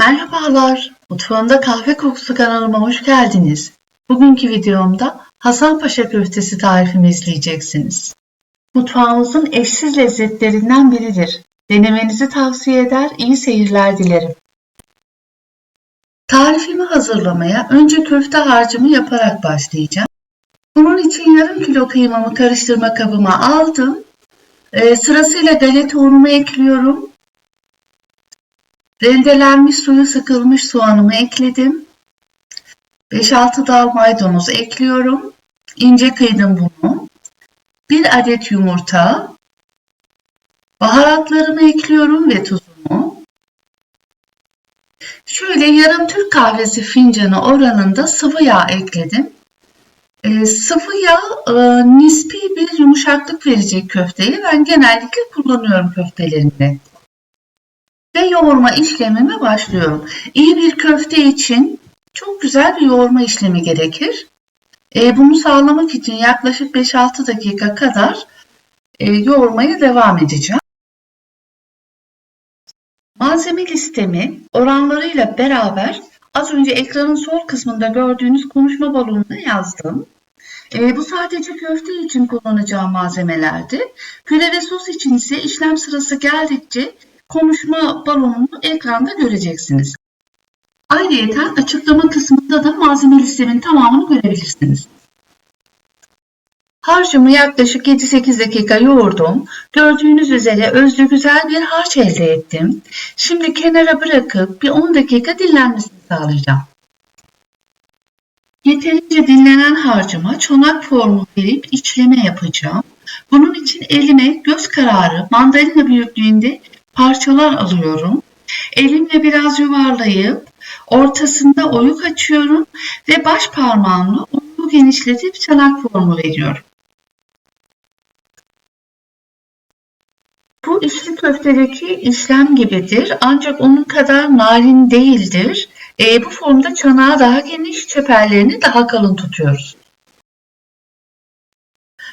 Merhabalar, Mutfağımda Kahve Kokusu kanalıma hoş geldiniz. Bugünkü videomda Hasanpaşa köftesi tarifimi izleyeceksiniz. Mutfağımızın eşsiz lezzetlerinden biridir. Denemenizi tavsiye eder, iyi seyirler dilerim. Tarifimi hazırlamaya önce köfte harcımı yaparak başlayacağım. Bunun için yarım kilo kıymamı karıştırma kabıma aldım. Ee, sırasıyla galeta unumu ekliyorum. Rendelenmiş suyu sıkılmış soğanımı ekledim. 5-6 dal maydanoz ekliyorum. İnce kıydım bunu. 1 adet yumurta. Baharatlarımı ekliyorum ve tuzumu. Şöyle yarım Türk kahvesi fincanı oranında sıvı yağ ekledim. E, sıvı yağ e, nispi bir yumuşaklık verecek köfteye. Ben genellikle kullanıyorum köftelerinde ve yoğurma işlemime başlıyorum. İyi bir köfte için çok güzel bir yoğurma işlemi gerekir. E, bunu sağlamak için yaklaşık 5-6 dakika kadar e, yoğurmaya devam edeceğim. Malzeme listemi oranlarıyla beraber az önce ekranın sol kısmında gördüğünüz konuşma balonuna yazdım. E, bu sadece köfte için kullanacağım malzemelerdi. Püre ve sos için ise işlem sırası geldikçe konuşma balonunu ekranda göreceksiniz. Ayrıca açıklama kısmında da malzeme listemin tamamını görebilirsiniz. Harcımı yaklaşık 7-8 dakika yoğurdum. Gördüğünüz üzere özlü güzel bir harç elde ettim. Şimdi kenara bırakıp bir 10 dakika dinlenmesini sağlayacağım. Yeterince dinlenen harcıma çonak formu verip içleme yapacağım. Bunun için elime göz kararı mandalina büyüklüğünde parçalar alıyorum. Elimle biraz yuvarlayıp ortasında oyuk açıyorum ve baş parmağımla oyuğu genişletip çanak formu veriyorum. Bu içli köftedeki işlem gibidir ancak onun kadar narin değildir. E, bu formda çanağı daha geniş, çeperlerini daha kalın tutuyoruz.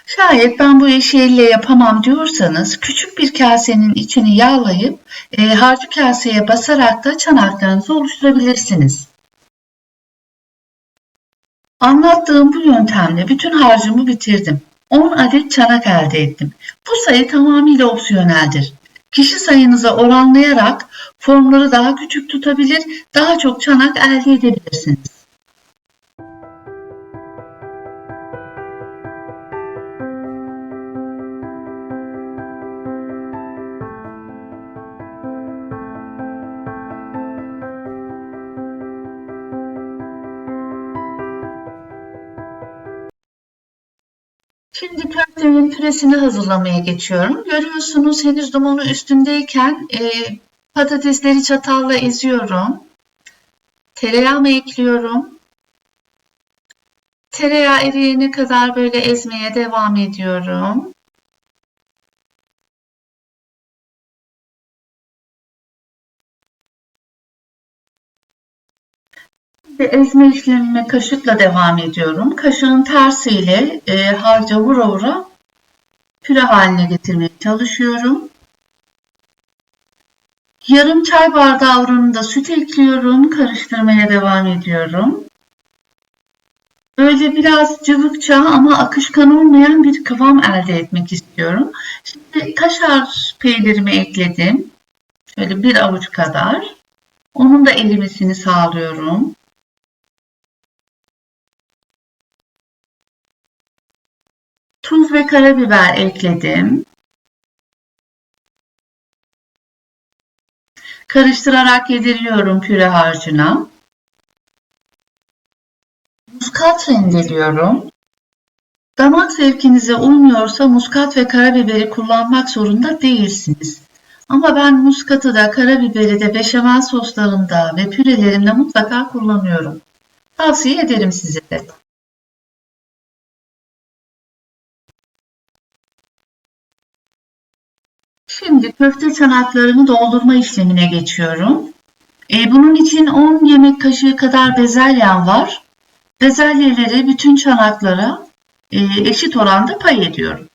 Şayet ben bu işi elle yapamam diyorsanız küçük bir kasenin içini yağlayıp e, harcı kaseye basarak da çanaklarınızı oluşturabilirsiniz. Anlattığım bu yöntemle bütün harcımı bitirdim. 10 adet çanak elde ettim. Bu sayı tamamıyla opsiyoneldir. Kişi sayınıza oranlayarak formları daha küçük tutabilir, daha çok çanak elde edebilirsiniz. Şimdi köftenin püresini hazırlamaya geçiyorum. Görüyorsunuz henüz dumanı üstündeyken e, patatesleri çatalla eziyorum. Tereyağımı ekliyorum. Tereyağı eriyene kadar böyle ezmeye devam ediyorum. Ezme işlemime kaşıkla devam ediyorum. Kaşığın tersiyle e, harca vura vura püre haline getirmeye çalışıyorum. Yarım çay bardağı oranında süt ekliyorum. Karıştırmaya devam ediyorum. Böyle biraz cıvıkça ama akışkan olmayan bir kıvam elde etmek istiyorum. Şimdi kaşar peynirimi ekledim. Şöyle bir avuç kadar. Onun da erimesini sağlıyorum. Tuz ve karabiber ekledim. Karıştırarak yediriyorum püre harcına. Muskat rendeliyorum. Damak zevkinize uymuyorsa muskat ve karabiberi kullanmak zorunda değilsiniz. Ama ben muskatı da karabiberi de beşamel soslarımda ve pürelerimde mutlaka kullanıyorum. Tavsiye ederim size de. Şimdi köfte çanaklarını doldurma işlemine geçiyorum. E, bunun için 10 yemek kaşığı kadar bezelyem var. Bezelyeleri bütün çanaklara e, eşit oranda pay ediyorum.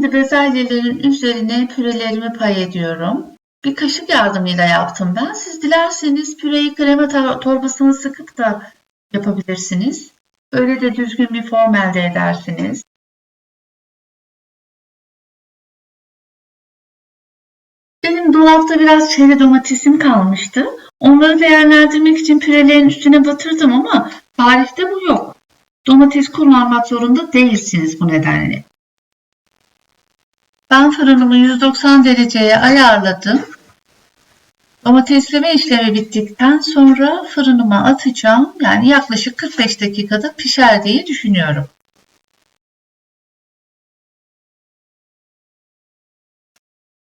Şimdi bezelyelerin üzerine pürelerimi pay ediyorum. Bir kaşık yardımıyla yaptım ben. Siz dilerseniz püreyi krema tor- torbasına sıkıp da yapabilirsiniz. Öyle de düzgün bir form elde edersiniz. Benim dolapta biraz çeri domatesim kalmıştı. Onları değerlendirmek için pürelerin üstüne batırdım ama tarifte bu yok. Domates kullanmak zorunda değilsiniz bu nedenle. Ben fırınımı 190 dereceye ayarladım. Domatesleme işlemi bittikten sonra fırınıma atacağım. Yani yaklaşık 45 dakikada pişer diye düşünüyorum.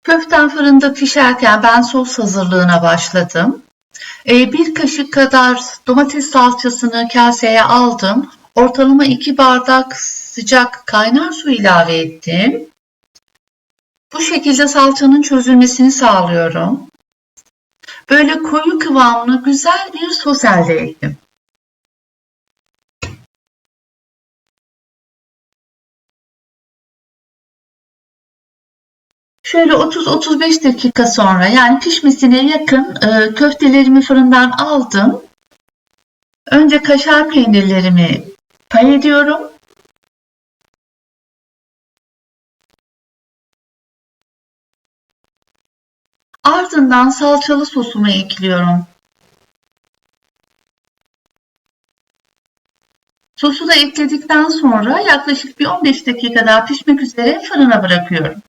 Köften fırında pişerken ben sos hazırlığına başladım. Ee, bir kaşık kadar domates salçasını kaseye aldım. Ortalama 2 bardak sıcak kaynar su ilave ettim. Bu şekilde salçanın çözülmesini sağlıyorum. Böyle koyu kıvamlı güzel bir sos elde ettim. Şöyle 30-35 dakika sonra yani pişmesine yakın e, köftelerimi fırından aldım. Önce kaşar peynirlerimi pay ediyorum. Ardından salçalı sosumu ekliyorum. Sosu da ekledikten sonra yaklaşık bir 15 dakika daha pişmek üzere fırına bırakıyorum.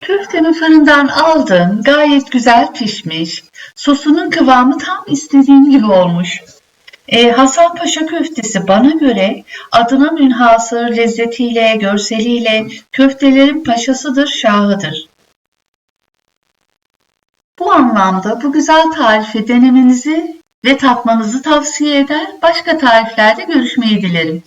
Köftemi fırından aldım. Gayet güzel pişmiş. Sosunun kıvamı tam istediğim gibi olmuş. Ee, Hasan Paşa köftesi bana göre adına münhasır lezzetiyle, görseliyle köftelerin paşasıdır, şahıdır. Bu anlamda bu güzel tarifi denemenizi ve tatmanızı tavsiye eder, başka tariflerde görüşmeyi dilerim.